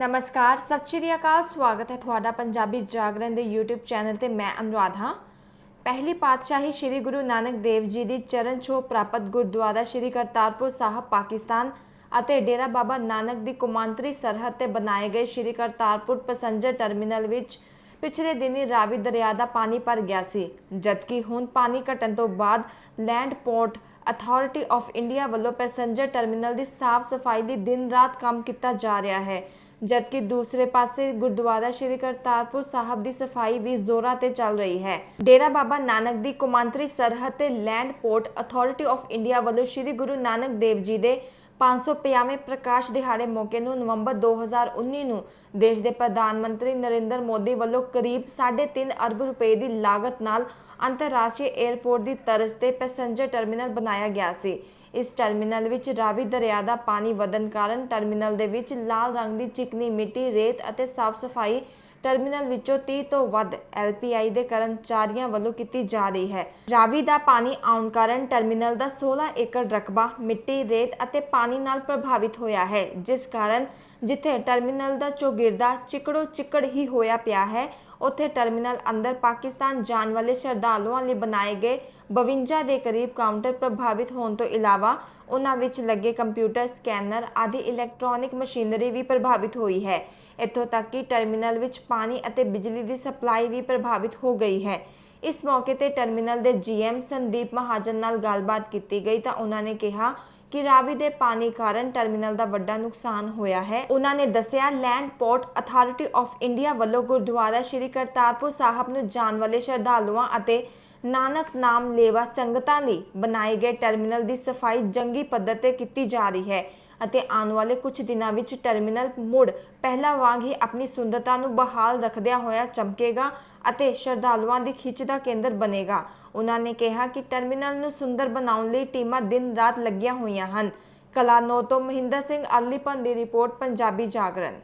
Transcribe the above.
ਨਮਸਕਾਰ, ਸਤਿ ਸ਼੍ਰੀ ਅਕਾਲ, ਸਵਾਗਤ ਹੈ ਤੁਹਾਡਾ ਪੰਜਾਬੀ ਜਾਗਰਣ ਦੇ YouTube ਚੈਨਲ ਤੇ ਮੈਂ ਅਨੁਰਾਧ। ਹਾਂ ਪਹਿਲੀ ਪਾਤਸ਼ਾਹੀ ਸ੍ਰੀ ਗੁਰੂ ਨਾਨਕ ਦੇਵ ਜੀ ਦੀ ਚਰਨ ਛੋਹ ਪ੍ਰਾਪਤ ਗੁਰਦੁਆਰਾ ਸ੍ਰੀ ਕਰਤਾਰਪੁਰ ਸਾਹਿਬ, ਪਾਕਿਸਤਾਨ ਅਤੇ ਡੇਰਾ ਬਾਬਾ ਨਾਨਕ ਦੀ ਕੌਮਾਂਤਰੀ ਸਰਹੱਦ ਤੇ ਬਣਾਏ ਗਏ ਸ੍ਰੀ ਕਰਤਾਰਪੁਰ ਪੈਸੰਜਰ ਟਰਮੀਨਲ ਵਿੱਚ ਪਿਛਲੇ ਦਿਨੀ ਰਾਵੀ ਦਰਿਆ ਦਾ ਪਾਣੀ ਭਰ ਗਿਆ ਸੀ, ਜਦਕਿ ਹੁਣ ਪਾਣੀ ਘਟਣ ਤੋਂ ਬਾਅਦ land port authority of India ਵੱਲੋਂ ਪੈਸੰਜਰ ਟਰਮੀਨਲ ਦੀ ਸਾਫ਼ ਸਫ਼ਾਈ ਲਈ ਦਿਨ ਰਾਤ ਕੰਮ ਕੀਤਾ ਜਾ ਰਿਹਾ ਹੈ। ਜਦਕਿ ਦੂਸਰੇ ਪਾਸੇ ਗੁਰਦੁਆਰਾ ਸ਼੍ਰੀ ਕਰਤਾਰਪੁਰ ਸਾਹਿਬ ਦੀ ਸਫ਼ਾਈ ਵੀ ਜ਼ੋਰਾਂ ਤੇ ਚੱਲ ਰਹੀ ਹੈ। ਡੇਰਾ ਬਾਬਾ ਨਾਨਕ ਦੀ ਕੌਮਾਂਤਰੀ ਸਰਹੱਦ ਤੇ land port authority of India ਵੱਲੋਂ ਸ਼੍ਰੀ ਗੁਰੂ ਨਾਨਕ ਦੇਵ ਜੀ ਦੇ 550ਵੇਂ ਪ੍ਰਕਾਸ਼ ਦਿਹਾੜੇ ਮੌਕੇ ਨੂੰ ਨਵੰਬਰ 2019 ਨੂੰ ਦੇਸ਼ ਦੇ ਪ੍ਰਧਾਨ ਮੰਤਰੀ ਨਰਿੰਦਰ ਮੋਦੀ ਵੱਲੋਂ ਕਰੀਬ 3.5 ਅਰਬ ਰੁਪਏ ਦੀ ਲਾਗਤ ਨਾਲ ਅੰਤਰਰਾਸ਼ਟਰੀ ਏਅਰਪੋਰਟ ਦੀ ਤਰਜ਼ ਤੇ ਪੈਸੇਂਜਰ ਟਰਮੀਨਲ ਬਣਾਇਆ ਗਿਆ ਸੀ। ਇਸ ਟਰਮੀਨਲ ਵਿੱਚ ਰਾਵੀ ਦਰਿਆ ਦਾ ਪਾਣੀ ਵਧਣ ਕਾਰਨ ਟਰਮੀਨਲ ਦੇ ਵਿੱਚ ਲਾਲ ਰੰਗ ਦੀ ਚਿਕਨੀ ਮਿੱਟੀ, ਰੇਤ ਅਤੇ ਸਾਫ਼ ਸਫ਼ਾਈ ਟਰਮੀਨਲ ਵਿੱਚੋਂ 30 ਤੋਂ ਵੱਧ LPI ਦੇ ਕਰਮਚਾਰੀਆਂ ਵੱਲੋਂ ਕੀਤੀ ਜਾ ਰਹੀ ਹੈ। ਰਾਵੀ ਦਾ ਪਾਣੀ ਆਉਣ ਕਾਰਨ ਟਰਮੀਨਲ ਦਾ 16 ਏਕੜ ਰਕਬਾ ਮਿੱਟੀ, ਰੇਤ ਅਤੇ ਪਾਣੀ ਨਾਲ ਪ੍ਰਭਾਵਿਤ ਹੋਇਆ ਹੈ, ਜਿਸ ਕਾਰਨ ਜਿੱਥੇ ਟਰਮੀਨਲ ਦਾ ਚੌਗਿਰਦਾ ਚਿਕੜੋ ਚਿਕੜ ਹੀ ਹੋਇਆ ਪਿਆ ਹੈ ਉੱਥੇ ਟਰਮੀਨਲ ਅੰਦਰ ਪਾਕਿਸਤਾਨ ਜਾਣ ਵਾਲੇ ਸ਼ਰਧਾਲੂਆਂ ਲਈ ਬਣਾਏ ਗਏ 52 ਦੇ ਕਰੀਬ ਕਾਊਂਟਰ ਪ੍ਰਭਾਵਿਤ ਹੋਣ ਤੋਂ ਇਲਾਵਾ ਉਹਨਾਂ ਵਿੱਚ ਲੱਗੇ ਕੰਪਿਊਟਰ, ਸਕੈਨਰ ਆਦਿ ਇਲੈਕਟ੍ਰੋਨਿਕ ਮਸ਼ੀਨਰੀ ਵੀ ਪ੍ਰਭਾਵਿਤ ਹੋਈ ਹੈ। ਇੱਥੋਂ ਤੱਕ ਕਿ ਟਰਮੀਨਲ ਵਿੱਚ ਪਾਣੀ ਅਤੇ ਬਿਜਲੀ ਦੀ ਸਪਲਾਈ ਵੀ ਪ੍ਰਭਾਵਿਤ ਹੋ ਗਈ ਹੈ। ਇਸ ਮੌਕੇ ਤੇ ਟਰਮੀਨਲ ਦੇ ਜੀਐਮ ਸੰਦੀਪ ਮਹਾਜਨ ਨਾਲ ਗੱਲਬਾਤ ਕੀਤੀ ਗਈ ਤਾਂ ਉਹਨਾਂ ਨੇ ਕਿਹਾ ਕਿ ਰਾਵੀ ਦੇ ਪਾਣੀ ਕਾਰਨ ਟਰਮੀਨਲ ਦਾ ਵੱਡਾ ਨੁਕਸਾਨ ਹੋਇਆ ਹੈ। ਉਹਨਾਂ ਨੇ ਦੱਸਿਆ land port authority of India ਵੱਲੋਂ ਗੁਰਦੁਆਰਾ ਸ਼੍ਰੀ ਕਰਤਾਰਪੁਰ ਸਾਹਿਬ ਨੂੰ ਜਾਣ ਵਾਲੇ ਸ਼ਰਧਾਲੂਆਂ ਅਤੇ ਨਾਨਕ ਨਾਮ ਲੇਵਾ ਸੰਗਤਾਂ ਲਈ ਬਣਾਏ ਗਏ ਟਰਮੀਨਲ ਦੀ ਸਫ਼ਾਈ ਜੰਗੀ ਪੱਧਰ ਤੇ ਕੀਤੀ ਜਾ ਰਹੀ ਹੈ। ਅਤੇ ਆਉਣ ਵਾਲੇ ਕੁਝ ਦਿਨਾਂ ਵਿੱਚ ਟਰਮੀਨਲ ਮੁੜ ਪਹਿਲਾਂ ਵਾਂਗ ਹੀ ਆਪਣੀ ਸੁੰਦਰਤਾ ਨੂੰ ਬਹਾਲ ਰੱਖਦਿਆਂ ਹੋਇਆ ਚਮਕੇਗਾ ਅਤੇ ਸ਼ਰਧਾਲੂਆਂ ਦੀ ਖਿੱਚ ਦਾ ਕੇਂਦਰ ਬਣੇਗਾ। ਉਹਨਾਂ ਨੇ ਕਿਹਾ ਕਿ ਟਰਮੀਨਲ ਨੂੰ ਸੁੰਦਰ ਬਣਾਉਣ ਲਈ ਟੀਮਾਂ ਦਿਨ ਰਾਤ ਲੱਗੀਆਂ ਹੋਈਆਂ ਹਨ। ਕਲਾਨੋ ਤੋਂ ਮਹਿੰਦਰ ਸਿੰਘ ਅਰਲੀਪਨ ਦੀ ਰਿਪੋਰਟ, ਪੰਜਾਬੀ ਜਾਗਰਣ।